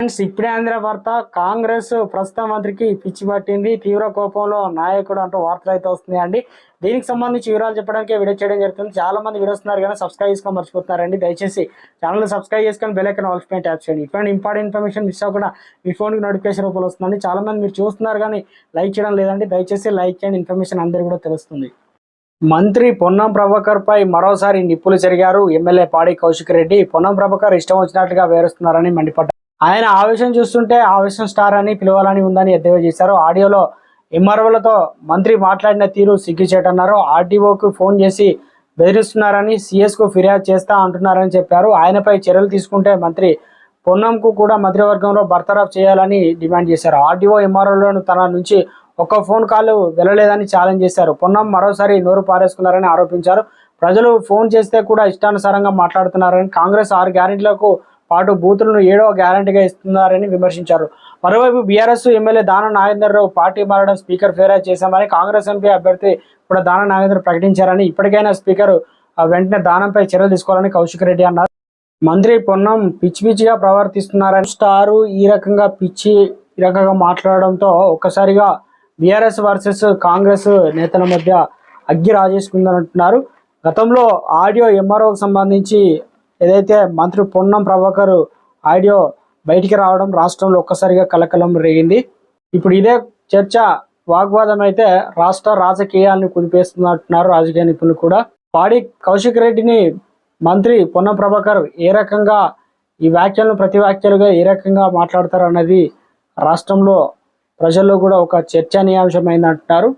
Friends ఇప్పుడే అందిన వార్త కాంగ్రెస్ ప్రస్తుత మంత్రికి పిచ్చి పట్టింది. తీవ్ర కోపంలో నాయకుడు అంటూ వార్తలు అయితే వస్తున్నాయండి దీనికి సంబంధించి వివరాలు చెప్పడానికి వీడియో చేయడం జరుగుతుంది. చాలా మంది వీడియో వస్తున్నారు కానీ సబ్స్క్రైబ్ చేసుకొని మర్చిపోతున్నారండి. దయచేసి ఛానల్ సబ్స్క్రైబ్ చేసుకొని బెల్లైకన్ ఆల్స్ పైన ట్యాప్ చేయండి. ఇటువంటి ఇంపార్టెంట్ ఇన్ఫర్మేషన్ మిస్ అవ్వకుండా మీ ఫోన్కి నోటిఫికేషన్ రూపంలో వస్తుందండి. చాలా మంది మీరు చూస్తున్నారు కానీ లైక్ చేయడం లేదండి. దయచేసి లైక్ చేయండి. ఇన్ఫర్మేషన్ అందరికీ కూడా తెలుస్తుంది. మంత్రి పొన్నం ప్రభాకర్ పై మరోసారి నిప్పులు జరిగారు. ఎమ్మెల్యే పాడి కౌశిక్ రెడ్డి. పొన్నం ప్రభాకర్ ఇష్టం వచ్చినట్లుగా వేరుస్తున్నారని మండిపడ్డారు. ఆయన ఆవేశం చూస్తుంటే ఆవేశం స్టార్ అని పిలవాలని ఉందని ఎద్దేవా చేశారు. ఆడియోలో ఎంఆర్ఓలతో మంత్రి మాట్లాడిన తీరు సిగ్గుచేటన్నారు. ఆర్డీఓకు ఫోన్ చేసి బెదిరిస్తున్నారని సిఎస్కు ఫిర్యాదు చేస్తా అంటున్నారని చెప్పారు. ఆయనపై చర్యలు తీసుకుంటే మంత్రి పొన్నంకు కూడా మంత్రివర్గంలో బర్తరఫ్ చేయాలని డిమాండ్ చేశారు. ఆర్డీఓ ఎంఆర్ఓలను తన నుంచి ఒక్క ఫోన్ కాల్ వెళ్ళలేదని ఛాలెంజ్ చేశారు. పొన్నం మరోసారి నోరు పారేసుకున్నారని ఆరోపించారు. ప్రజలు ఫోన్ చేస్తే కూడా ఇష్టానుసారంగా మాట్లాడుతున్నారని కాంగ్రెస్ ఆరు గ్యారెంటీలకు పాటు బూతులను ఏడవ గ్యారంటీగా ఇస్తున్నారని విమర్శించారు. మరోవైపు బీఆర్ఎస్ ఎమ్మెల్యే దాన నాగేంద్రరావు పార్టీ మారడం స్పీకర్ ఫిర్యాదు చేశామని కాంగ్రెస్ ఎంపీ అభ్యర్థి కూడా దాన నాగేంద్ర ప్రకటించారని ఇప్పటికైనా స్పీకర్ ఆ, వెంటనే దానంపై చర్యలు తీసుకోవాలని కౌశిక్ రెడ్డి అన్నారు. మంత్రి పొన్నం పిచ్చి పిచ్చిగా ప్రవర్తిస్తున్నారని స్టారు ఈ రకంగా పిచ్చి ఈ రకంగా మాట్లాడడంతో ఒక్కసారిగా బీఆర్ఎస్ వర్సెస్ కాంగ్రెస్ నేతల మధ్య అగ్గి రాజేసుకుందని అంటున్నారు గతంలో ఆడియో ఎంఆర్ఓకి సంబంధించి ఏదైతే మంత్రి పొన్నం ప్రభాకర్ ఆడియో బయటికి రావడం రాష్ట్రంలో ఒక్కసారిగా కలకలం రేగింది. ఇప్పుడు ఇదే చర్చ వాగ్వాదం అయితే రాష్ట్ర రాజకీయాలను కుదిపేస్తున్నట్టున్నారు రాజకీయ నిపుణులు కూడా. పాడి కౌశిక్ రెడ్డిని మంత్రి పొన్నం ప్రభాకర్ ఏ రకంగా ఈ వ్యాఖ్యలను ప్రతి వ్యాఖ్యలుగా ఏ రకంగా మాట్లాడతారు అన్నది రాష్ట్రంలో ప్రజల్లో కూడా ఒక చర్చనీయాంశమైందంటున్నారు.